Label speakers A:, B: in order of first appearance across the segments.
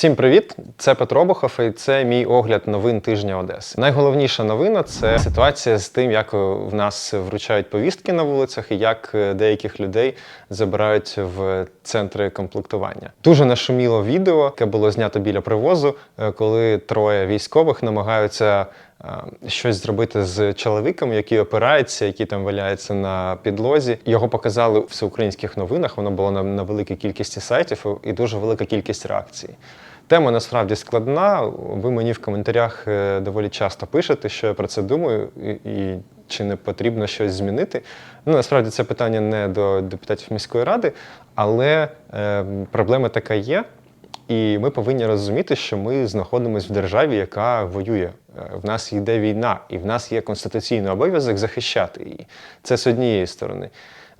A: Всім привіт! Це Петро Бохов і це мій огляд новин тижня Одеси. Найголовніша новина це ситуація з тим, як в нас вручають повістки на вулицях і як деяких людей забирають в центри комплектування. Дуже нашуміло відео, яке було знято біля привозу, е, коли троє військових намагаються. е, Щось зробити з чоловіком, який опирається, який там валяється на підлозі. Його показали у всеукраїнських новинах. Воно було на, на великій кількості сайтів і дуже велика кількість реакцій. Тема насправді складна. Ви мені в коментарях е, доволі часто пишете, що я про це думаю, і, і чи не потрібно щось змінити. Ну, насправді це питання не до депутатів міської ради, але е, проблема така є. І ми повинні розуміти, що ми знаходимося в державі, яка воює. Е, В нас йде війна, і в нас є конституційний обов'язок захищати її. Це з однієї сторони.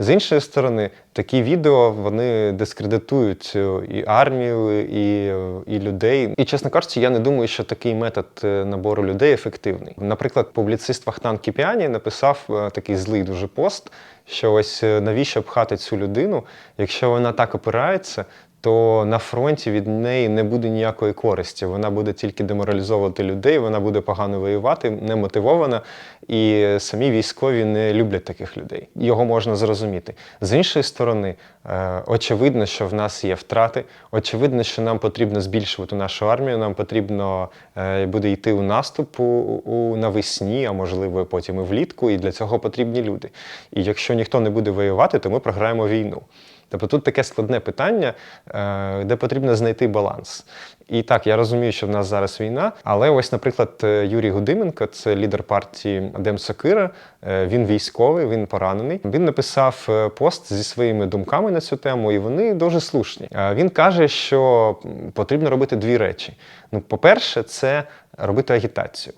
A: З іншої сторони, такі відео вони дискредитують е, і армію, і, е, і людей. І, чесно кажучи, я не думаю, що такий метод е, набору людей ефективний. Наприклад, публіцист Вахтан Кіпіані написав такий злий дуже пост, що ось навіщо пхати цю людину, якщо вона так опирається, то на фронті від неї не буде ніякої користі. Вона буде тільки деморалізовувати людей, вона буде погано воювати, не мотивована, і самі військові не люблять таких людей. Його можна зрозуміти. З іншої сторони, е, очевидно, що в нас є втрати. Очевидно, що нам потрібно збільшувати нашу армію. Нам потрібно е, буде йти у наступ у, у навесні, а можливо потім і влітку. І для цього потрібні люди. І якщо ніхто не буде воювати, то ми програємо війну. Тобто тут таке складне питання, е, де потрібно знайти баланс. І так, я розумію, що в нас зараз війна, але ось, наприклад, е, Юрій Гудименко, це лідер партії Адем Сокира, е, він військовий, він поранений. Він написав пост зі своїми думками на цю тему, і вони дуже слушні. Він каже, що потрібно робити дві речі. Ну, по-перше, це робити агітацію.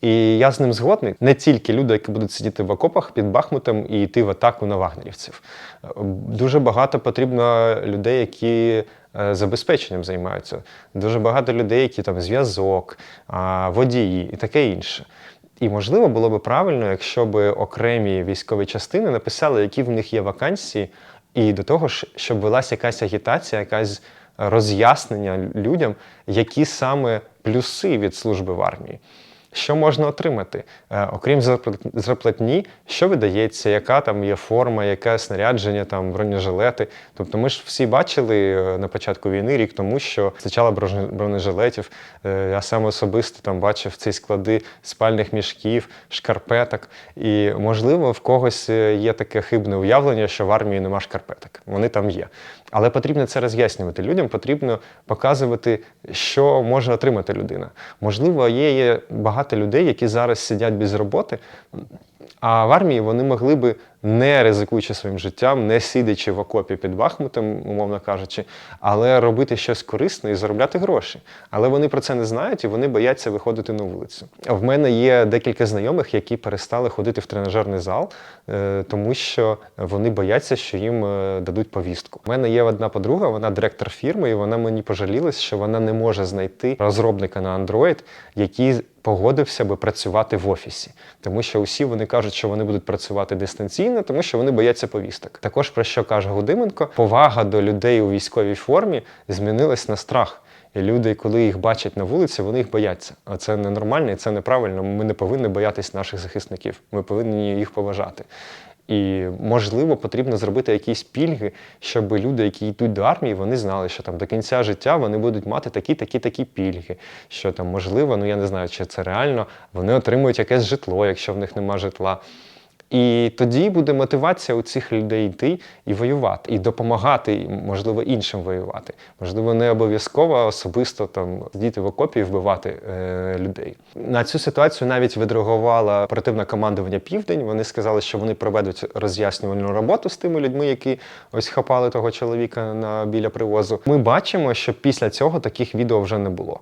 A: І я з ним згодний. Не тільки люди, які будуть сидіти в окопах під Бахмутом і йти в атаку на вагнерівців. Е, Дуже багато потрібно людей, які е, забезпеченням займаються. Дуже багато людей, які там зв'язок, водії і таке інше. І можливо було би правильно, якщо б окремі військові частини написали, які в них є вакансії, і до того ж, щоб велася якась агітація, якась роз'яснення людям, які саме плюси від служби в армії. Що можна отримати? Е, окрім зарплат- зарплатні, що видається, яка там є форма, яке снарядження, там бронежилети. Тобто ми ж всі бачили е, на початку війни, рік тому, що бронеж- бронежилетів. Е, Я сам особисто там бачив ці склади спальних мішків, шкарпеток. І можливо в когось є таке хибне уявлення, що в армії нема шкарпеток. Вони там є. Але потрібно це роз'яснювати людям, потрібно показувати, що може отримати людина. Можливо, є, є багато людей, які зараз сидять без роботи, а в армії вони могли би, не ризикуючи своїм життям, не сидячи в окопі під Бахмутом, умовно кажучи, але робити щось корисне і заробляти гроші. Але вони про це не знають і вони бояться виходити на вулицю. В мене є декілька знайомих, які перестали ходити в тренажерний зал, е, тому що вони бояться, що їм е, дадуть повістку. У мене є одна подруга, вона директор фірми, і вона мені пожалілась, що вона не може знайти розробника на Android, який погодився би працювати в офісі, тому що усі вони кажуть, що вони будуть працювати дистанційно, тому що вони бояться повісток. Також про що каже Гудименко, повага до людей у військовій формі змінилась на страх. І люди, коли їх бачать на вулиці, вони їх бояться. А це ненормально і це неправильно. Ми не повинні боятись наших захисників. Ми повинні їх поважати. І можливо потрібно зробити якісь пільги, щоб люди, які йдуть до армії, вони знали, що там до кінця життя вони будуть мати такі, такі, такі пільги. Що там можливо, ну я не знаю, чи це реально, вони отримують якесь житло, якщо в них нема житла. І тоді буде мотивація у цих людей йти і воювати, і допомагати, можливо, іншим воювати. Можливо, не обов'язково особисто там сидіти в окопі і вбивати е, людей. На цю ситуацію навіть відреагувало оперативне командування Південь. Вони сказали, що вони проведуть роз'яснювальну роботу з тими людьми, які ось хапали того чоловіка на біля привозу. Ми бачимо, що після цього таких відео вже не було.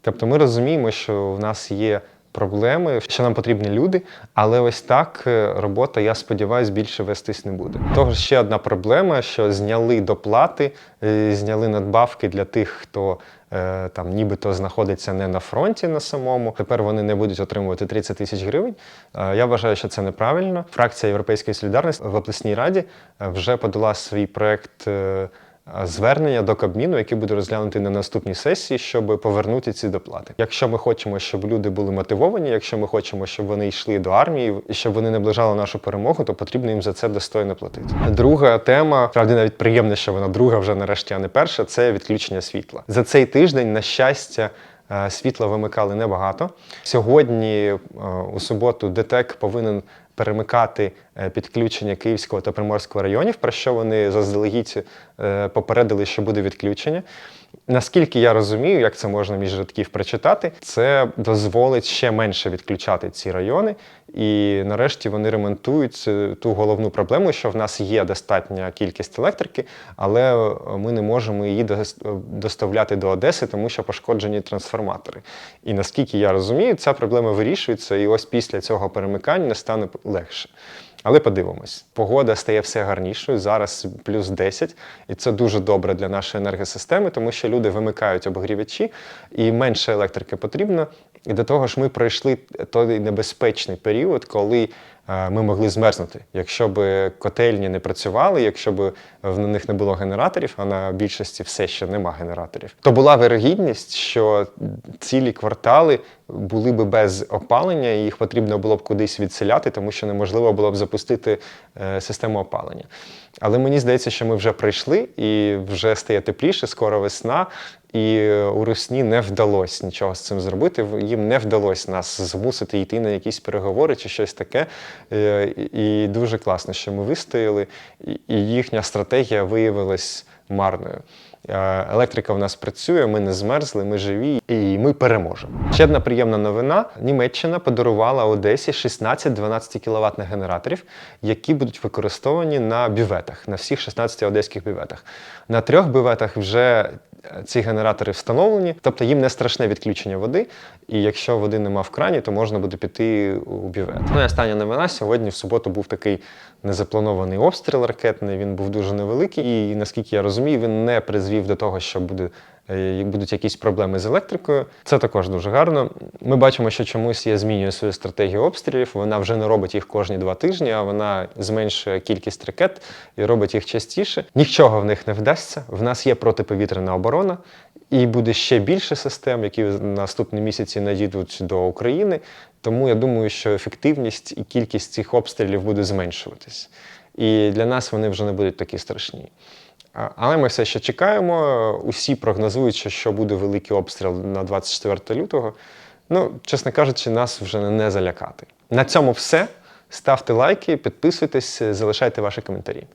A: Тобто ми розуміємо, що в нас є проблеми, що нам потрібні люди, але ось так е, робота, я сподіваюся, більше вестись не буде. Того ще одна проблема, що зняли доплати, е, зняли надбавки для тих, хто е, там нібито знаходиться не на фронті на самому. Тепер вони не будуть отримувати 30 тисяч гривень. Я вважаю, що це неправильно. Фракція Європейської солідарності в обласній раді вже подала свій проект. Е, звернення до Кабміну, яке буде розглянути на наступній сесії, щоб повернути ці доплати. Якщо ми хочемо, щоб люди були мотивовані, якщо ми хочемо, щоб вони йшли до армії і щоб вони наближали нашу перемогу, то потрібно їм за це достойно платити. Друга тема, правді навіть приємно, що вона друга вже нарешті, а не перша, це відключення світла. За цей тиждень, на щастя. е, Світла вимикали небагато. Сьогодні, е, у суботу, ДТЕК повинен перемикати е, підключення Київського та Приморського районів, про що вони заздалегідь е, попередили, що буде відключення. Наскільки я розумію, як це можна між рядків прочитати, це дозволить ще менше відключати ці райони, і нарешті вони ремонтують е, ту головну проблему, що в нас є достатня кількість електрики, але е, ми не можемо її е, доставляти до Одеси, тому що пошкоджені трансформатори. І наскільки я розумію, ця проблема вирішується, і ось після цього перемикання стане легше. Але подивимось, погода стає все гарнішою. Зараз плюс 10, і це дуже добре для нашої енергосистеми, тому що люди вимикають обогрівачі і менше електрики потрібно. І до того ж, ми пройшли той небезпечний період, коли ми могли змерзнути. Якщо б котельні не працювали, якщо б в них не було генераторів, а на більшості все ще нема генераторів, то була вирогідність, що цілі квартали були б без опалення, і їх потрібно було б кудись відселяти, тому що неможливо було б запустити е, систему опалення. Але мені здається, що ми вже прийшли і вже стає тепліше, скоро весна. І у Русні не вдалося нічого з цим зробити. Їм не вдалося нас змусити йти на якісь переговори чи щось таке. Е, І дуже класно, що ми вистояли, і- їхня стратегія виявилась марною. Е, Електрика в нас працює, ми не змерзли, ми живі і ми переможемо. Ще одна приємна новина: Німеччина подарувала Одесі 16 12 кВт генераторів, які будуть використовані на бюветах, на всіх 16 одеських бюветах. На трьох бюветах вже ці генератори встановлені, тобто їм не страшне відключення води. І якщо води нема в крані, то можна буде піти у бювет. Ну і остання новина. Сьогодні в суботу був такий незапланований обстріл ракетний. Він був дуже невеликий, і наскільки я розумію, він не призвів до того, що буде. Е, Будуть якісь проблеми з електрикою. Це також дуже гарно. Ми бачимо, що чомусь я змінює свою стратегію обстрілів. Вона вже не робить їх кожні два тижні, а вона зменшує кількість ракет і робить їх частіше. Нічого в них не вдасться. В нас є протиповітряна оборона, і буде ще більше систем, які в наступні місяці надійдуть до України. Тому я думаю, що ефективність і кількість цих обстрілів буде зменшуватись. І для нас вони вже не будуть такі страшні. Але ми все ще чекаємо. Усі прогнозують, що буде великий обстріл на 24 лютого. Ну, чесно кажучи, нас вже не залякати. На цьому все. Ставте лайки, підписуйтесь, залишайте ваші коментарі.